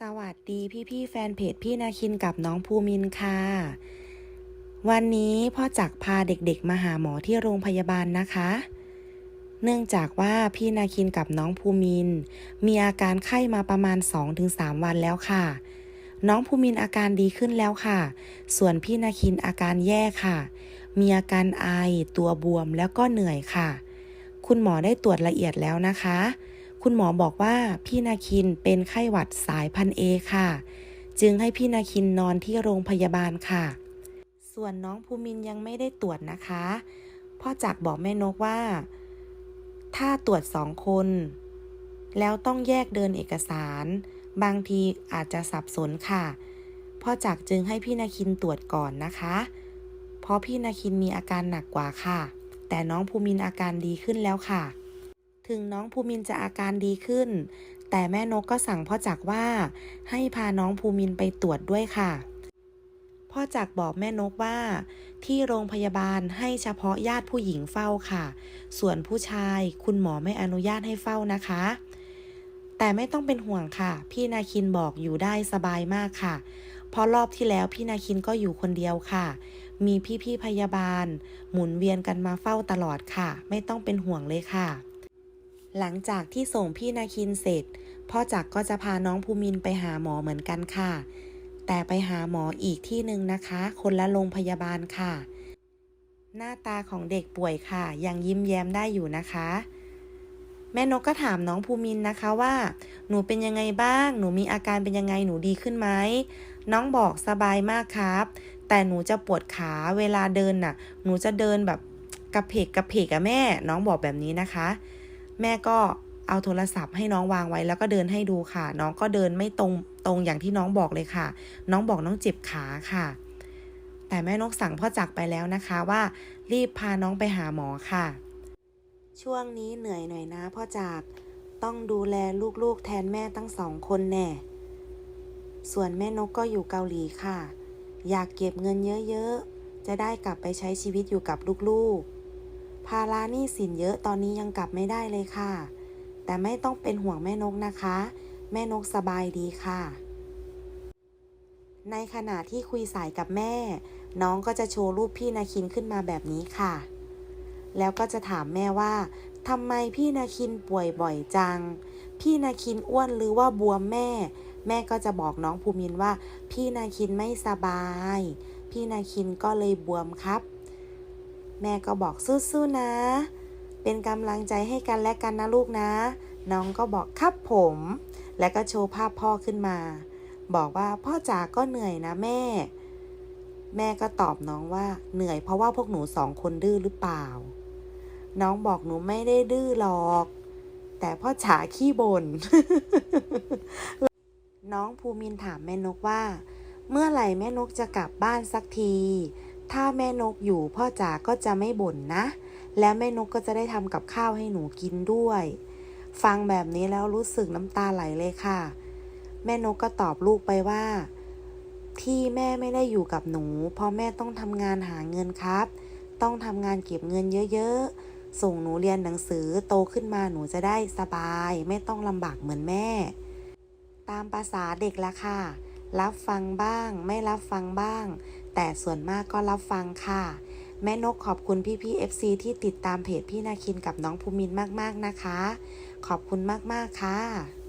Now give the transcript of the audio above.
สวัสดีพี่พี่แฟนเพจพี่นาคินกับน้องภูมินค่ะ วันนี้พ่อจักพาเด็กๆมาหาหมอที่โรงพยาบาลนะคะ เนื่องจากว่าพี่นาคินกับน้องภูมิน มีอาการไข้มาประมาณ 2-3 วันแล้วค่ะ น้องภูมินอาการดีขึ้นแล้วค่ะ ส่วนพี่นาคินอาการแย่ค่ะ มีอาการไอตัวบวมแล้วก็เหนื่อยค่ะ คุณหมอได้ตรวจละเอียดแล้วนะคะ คุณหมอบอกว่าพี่นาคินเป็นไข้หวัดสายพันเอค่ะ จึงให้พี่นาคินนอนที่โรงพยาบาลค่ะ ส่วนน้องภูมินยังไม่ได้ตรวจนะคะ พ่อจักรบอกแม่นกว่า ถ้าตรวจสองคน แล้วต้องแยกเดินเอกสาร บางทีอาจจะสับสนค่ะ พ่อจักรจึงให้พี่นาคินตรวจก่อนนะคะ เพราะพี่นาคินมีอาการหนักกว่าค่ะ แต่น้องภูมินอาการดีขึ้นแล้วค่ะ ถึงน้องภูมินจะอาการดีขึ้น แต่แม่นกก็สั่งพ่อจักว่า ให้พาน้องภูมินไปตรวจด้วยค่ะ พ่อจักบอกแม่นกว่า ที่โรงพยาบาลให้เฉพาะญาติผู้หญิงเฝ้าค่ะ ส่วนผู้ชายคุณหมอไม่อนุญาตให้เฝ้านะคะ แต่ไม่ต้องเป็นห่วงค่ะ พี่นาคินบอกอยู่ได้สบายมากค่ะ เพราะรอบที่แล้วพี่นาคินก็อยู่คนเดียวค่ะ มีพี่ๆพยาบาล หมุนเวียนกันมาเฝ้าตลอดค่ะ ไม่ต้องเป็นห่วงเลยค่ะ หลังจากที่ส่งพี่นาคินเสร็จ พ่อจักรก็จะพาน้องภูมินไปหาหมอเหมือนกันค่ะ แต่ไปหาหมออีกที่หนึ่งนะคะ คนละโรงพยาบาลค่ะ หน้าตาของเด็กป่วยค่ะ ยังยิ้มแย้มได้อยู่นะคะ แม่นกก็ถามน้องภูมินนะคะว่า หนูเป็นยังไงบ้าง หนูมีอาการเป็นยังไงหนูดีขึ้นไหมน้องบอกสบายมากครับ แต่หนูจะปวดขาเวลาเดินน่ะ หนูจะเดินแบบกระเพกกระเพกอะแม่ น้องบอกแบบนี้นะคะ แม่ก็เอาโทรศัพท์ให้น้องวางไว้แล้วก็เดินให้ดูค่ะ น้องก็เดินไม่ตรงตรงอย่างที่น้องบอกเลยค่ะ น้องบอกน้องเจ็บขาค่ะ แต่แม่นกสั่งพ่อจักไปแล้วนะคะว่า รีบพาน้องไปหาหมอค่ะ ช่วงนี้เหนื่อยหน่อยนะพ่อจักต้องดูแลลูกๆแทนแม่ตั้งสองคนแน่ ส่วนแม่นกก็อยู่เกาหลีค่ะ อยากเก็บเงินเยอะๆ จะได้กลับไปใช้ชีวิตอยู่กับลูกๆ ภาระหนี้สินเยอะตอนนี้ยังกลับไม่ได้เลยค่ะ แต่ไม่ต้องเป็นห่วงแม่นกนะคะ แม่นกสบายดีค่ะ ในขณะที่คุยสายกับแม่ น้องก็จะโชว์รูปพี่นาคินขึ้นมาแบบนี้ค่ะ แล้วก็จะถามแม่ว่าทำไมพี่นาคินป่วยบ่อยจัง พี่นาคินอ้วนหรือว่าบวมแม่ แม่ก็จะบอกน้องภูมินว่า พี่นาคินไม่สบาย พี่นาคินก็เลยบวมครับ แม่ก็บอกสู้ๆนะ เป็นกำลังใจให้กันและกันนะลูกนะ น้องก็บอกครับผม แล้วก็โชว์ภาพพ่อขึ้นมา บอกว่าพ่อจ๋าก็เหนื่อยนะแม่ แม่ก็ตอบน้องว่าเหนื่อยเพราะว่าพวกหนูสองคนดื้อหรือเปล่า น้องบอกหนูไม่ได้ดื้อหรอก แต่พ่อจ๋าขี้บน่น น้องภูมินถามแม่นกว่า เมื่อไหร่แม่นกจะกลับบ้านสักที ถ้าแม่นกอยู่พ่อจ๋าก็จะไม่บ่นนะ แล้วแม่นกก็จะได้ทำกับข้าวให้หนูกินด้วย ฟังแบบนี้แล้วรู้สึกน้ำตาไหลเลยค่ะ แม่นกก็ตอบลูกไปว่า ที่แม่ไม่ได้อยู่กับหนู เพราะแม่ต้องทำงานหาเงินครับ ต้องทำงานเก็บเงินเยอะๆ ส่งหนูเรียนหนังสือโตขึ้นมาหนูจะได้สบาย ไม่ต้องลำบากเหมือนแม่ ตามภาษาเด็กละค่ะ รับฟังบ้าง ไม่รับฟังบ้าง แต่ส่วนมากก็รับฟังค่ะ แม่นกขอบคุณพี่พี่ๆ FC ที่ติดตามเพจพี่นาคินกับน้องภูมินมากๆนะคะ ขอบคุณมากๆค่ะ